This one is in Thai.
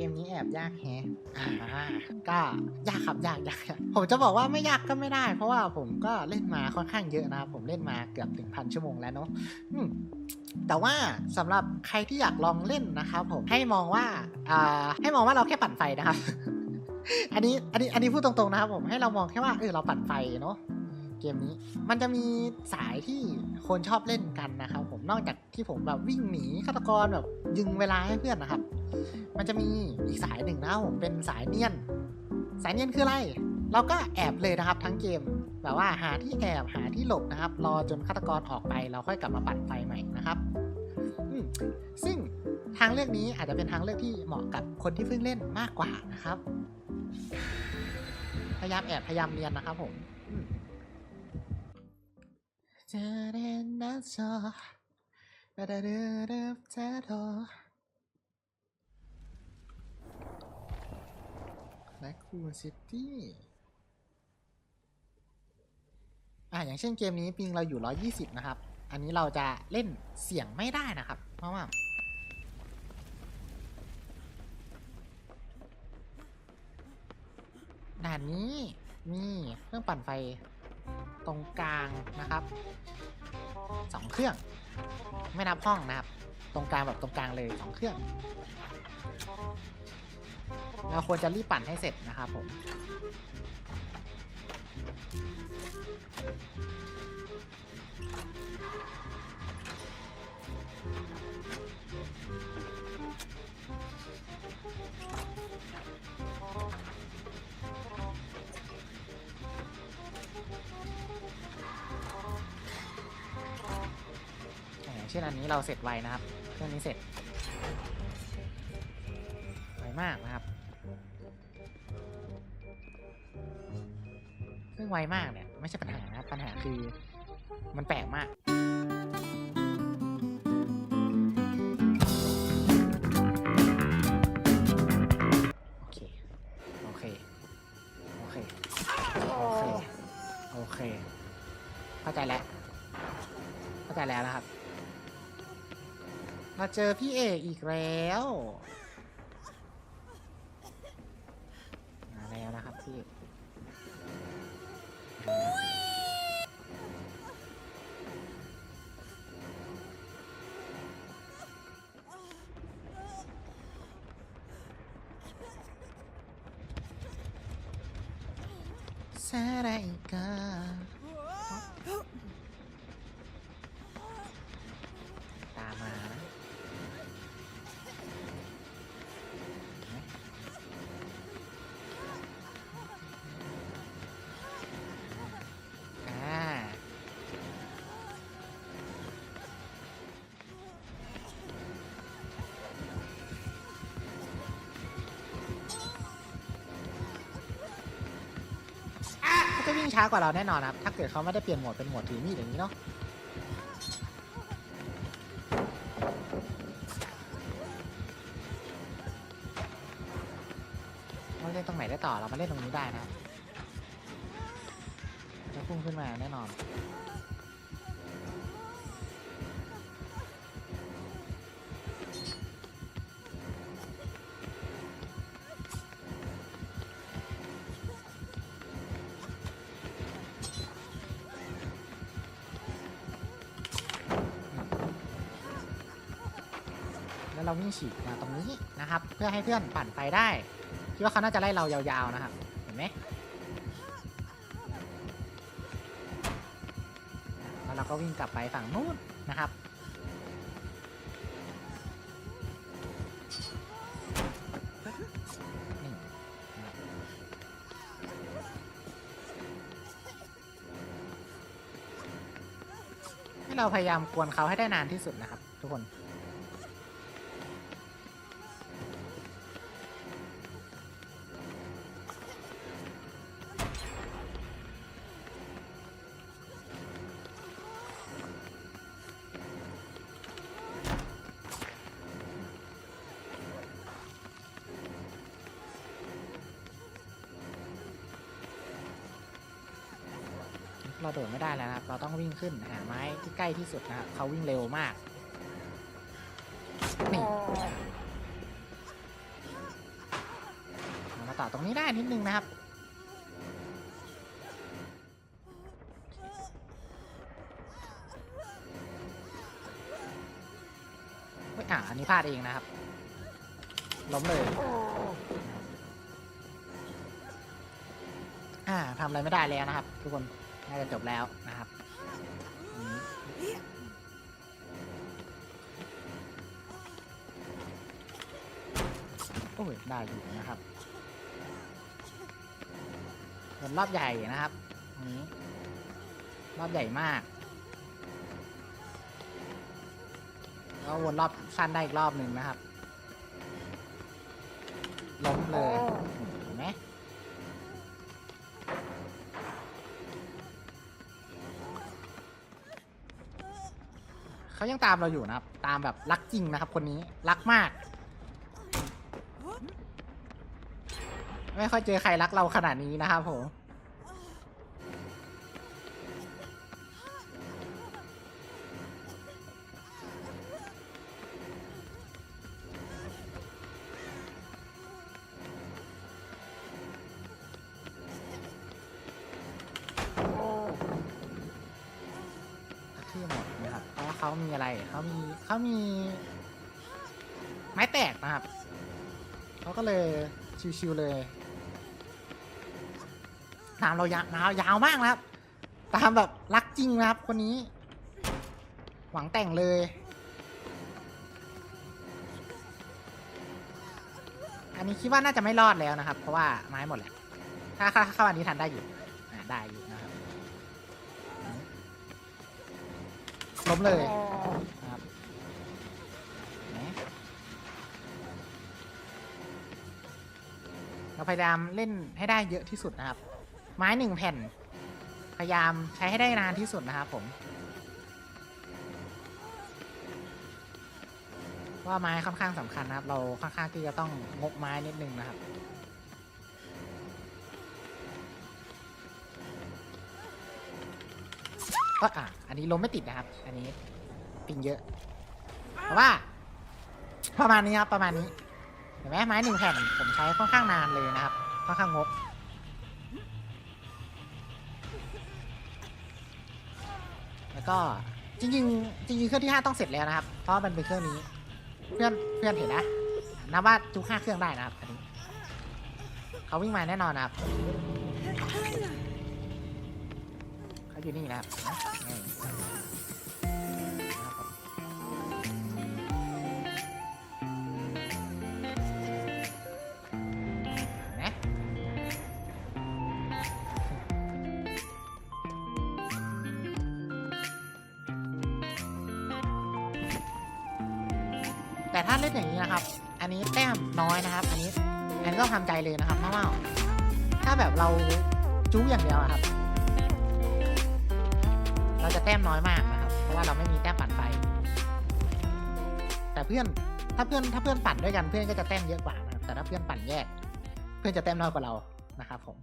กมนี้แอบยากแฮะอ่าก็ยากครับยากยากผมจะบอกว่าไม่ยากก็ไม่ได้ เพราะว่าผมก็เล่นมาค่อนข้างเยอะนะครับผมเล่นมาเกือบถึงพันชั่วโมงแล้วเนาะอืมแต่ว่าสำหรับใครที่อยากลองเล่นนะครับผมให้มองว่าอ่าให้มองว่าเราแค่ปั่นไฟนะครับ อันนี้อันนี้อันนี้พูดตรงๆนะครับผมให้เรามองแค่ว่าเออเราปั่นไฟเนาะเกมนี้มันจะมีสายที่คนชอบเล่นกันนะครับผมนอกจากที่ผมแบบวิ่งหนีฆาตกรแบบ ยึงเวลาให้เพื่อนนะครับ มันจะมีอีกสายหนึ่งนะผมเป็นสายเนียน สายเนียนคืออะไร เราก็แอบเลยนะครับทั้งเกม แบบว่าหาที่แอบหาที่หลบนะครับ รอจนฆาตกรออกไปเราค่อยกลับมาปั่นไฟใหม่นะครับ ซึ่งทางเลือกนี้อาจจะเป็นทางเลือกที่เหมาะกับคนที่เพิ่งเล่นมากกว่านะครับ พยายามแอบพยายามเรียนนะครับผมจะเรียนนะจอดาดาดาดาดาดา แลคูนซิตี้อะอย่างเช่นเกมนี้ปิงเราอยู่ 120 นะครับ อันนี้เราจะเล่นเสียงไม่ได้นะครับ เพราะว่า ด่านนี้มีเครื่องปั่นไฟตรงกลางนะครับสองเครื่อง ไม่นับห้องนะครับ ตรงกลางแบบตรงกลางเลยสองเครื่อง เราควรจะรีบปั่นให้เสร็จนะครับผมอย่างเช่นอันนี้เราเสร็จไวนะครับเครื่องนี้เสร็จไวมากนะครับ ไวมากเนี่ยไม่ใช่ปัญหาครับปัญหาคือมันแปลกมากโอเคโอเคโอเคโอเคโอเคเข้าใจแล้วเข้าใจแล้วนะครับ มาเจอพี่เอกอีกแล้วมาแล้วนะครับพี่ ซ วิ่งช้ากว่าเราแน่นอนครับ ถ้าเกิดเขาไม่ได้เปลี่ยนโหมดเป็นโหมดถือมีดอย่างนี้เนาะเราเล่นตรงไหนได้ต่อเรามาเล่นตรงนี้ได้นะจะพุ่งขึ้นมาแน่นอน เราวิ่งฉีกมาตรงนี้นะครับ เพื่อให้เพื่อนปั่นไปได้คิดว่าเขาน่าจะไล่เรายาวๆนะครับเห็นไหมแล้วเราก็วิ่งกลับไปฝั่งนู้นนะครับนี่นะครับให้เราพยายามกวนเขาให้ได้นานที่สุดนะครับ ทุกคน เราโดดไม่ได้แล้วนะครับ เราต้องวิ่งขึ้นหาไม้ที่ใกล้ที่สุดนะครับ เขาวิ่งเร็วมาก นี่ต่อตรงนี้ได้นิดนึงนะครับเฮ้ยอะอันนี้พลาดเองนะครับ ล้มเลยอ่าทำอะไรไม่ได้แล้วนะครับ ทุกคน น่าจะจบแล้วนะครับโอ้ยได้อยู่นะครับวนรอบใหญ่นะครับนี้รอบใหญ่มากแล้ววนรอบสั้นได้อีกรอบหนึ่งนะครับ ล้มเลย เขายังตามเราอยู่นะครับ ตามแบบรักจริงนะครับ คนนี้รักมาก ไม่ค่อยเจอใครรักเราขนาดนี้นะครับผม มีอะไร เขามีเขามี ไม้แตกนะครับ เขาก็เลยชิวๆเลยตามเรายาวยาวยาวมากนะครับ ตามแบบรักจริงนะครับคนนี้ หวังแต่งเลย อันนี้คิดว่าน่าจะไม่รอดแล้วนะครับ เพราะว่าไม้หมดแหละถ้าถ้าเข้าอันนี้ทันได้อยู่ได้อยู่ ล้มเลยครับนไหมเราพยายามเล่นให้ได้เยอะที่สุดนะครับ ไม้หนึ่งแผ่น พยายามใช้ให้ได้นานที่สุดนะครับผมว่าไม้ค่อนข้างสำคัญนะครับ เราค่อนข้างที่จะต้องงกไม้นิดนึงนะครับ ก็อะอันนี้ลมไม่ติดนะครับ อันนี้ปิงเยอะแต่ว่า ประมาณนี้ครับประมาณนี้เห็นไหมไม้หนึ่งแผ่นผมใช้ค่อนข้างนานเลยนะครับค่อนข้างงกแล้วก็จริงๆจริงๆเครื่องที่ห้าต้องเสร็จแล้วนะครับ เพราะว่ามันเป็นเครื่องนี้ เพื่อนเพื่อนเห็นนะนับว่าทุกห้าเครื่องได้นะครับอันนี้เขาวิ่งมาแน่นอนนะครับ เขาอยู่นี่นะครับแต่ถ้าเล่นอย่างนี้นะครับ อันนี้แต้มน้อยนะครับ อันนี้อันนี้ต้องทำใจเลยนะครับเพราะว่าถ้าแบบเราจู้อย่างเดียวครับ เราจะแต้มน้อยมากนะครับ เพราะว่าเราไม่มีแต้มปั่นไป แต่เพื่อนถ้าเพื่อนถ้าเพื่อนปั่นด้วยกันเพื่อนก็จะแต้มเยอะกว่านะครับแต่ถ้าเพื่อนปั่นแยก เพื่อนจะแต้มน้อยกว่าเรานะครับผม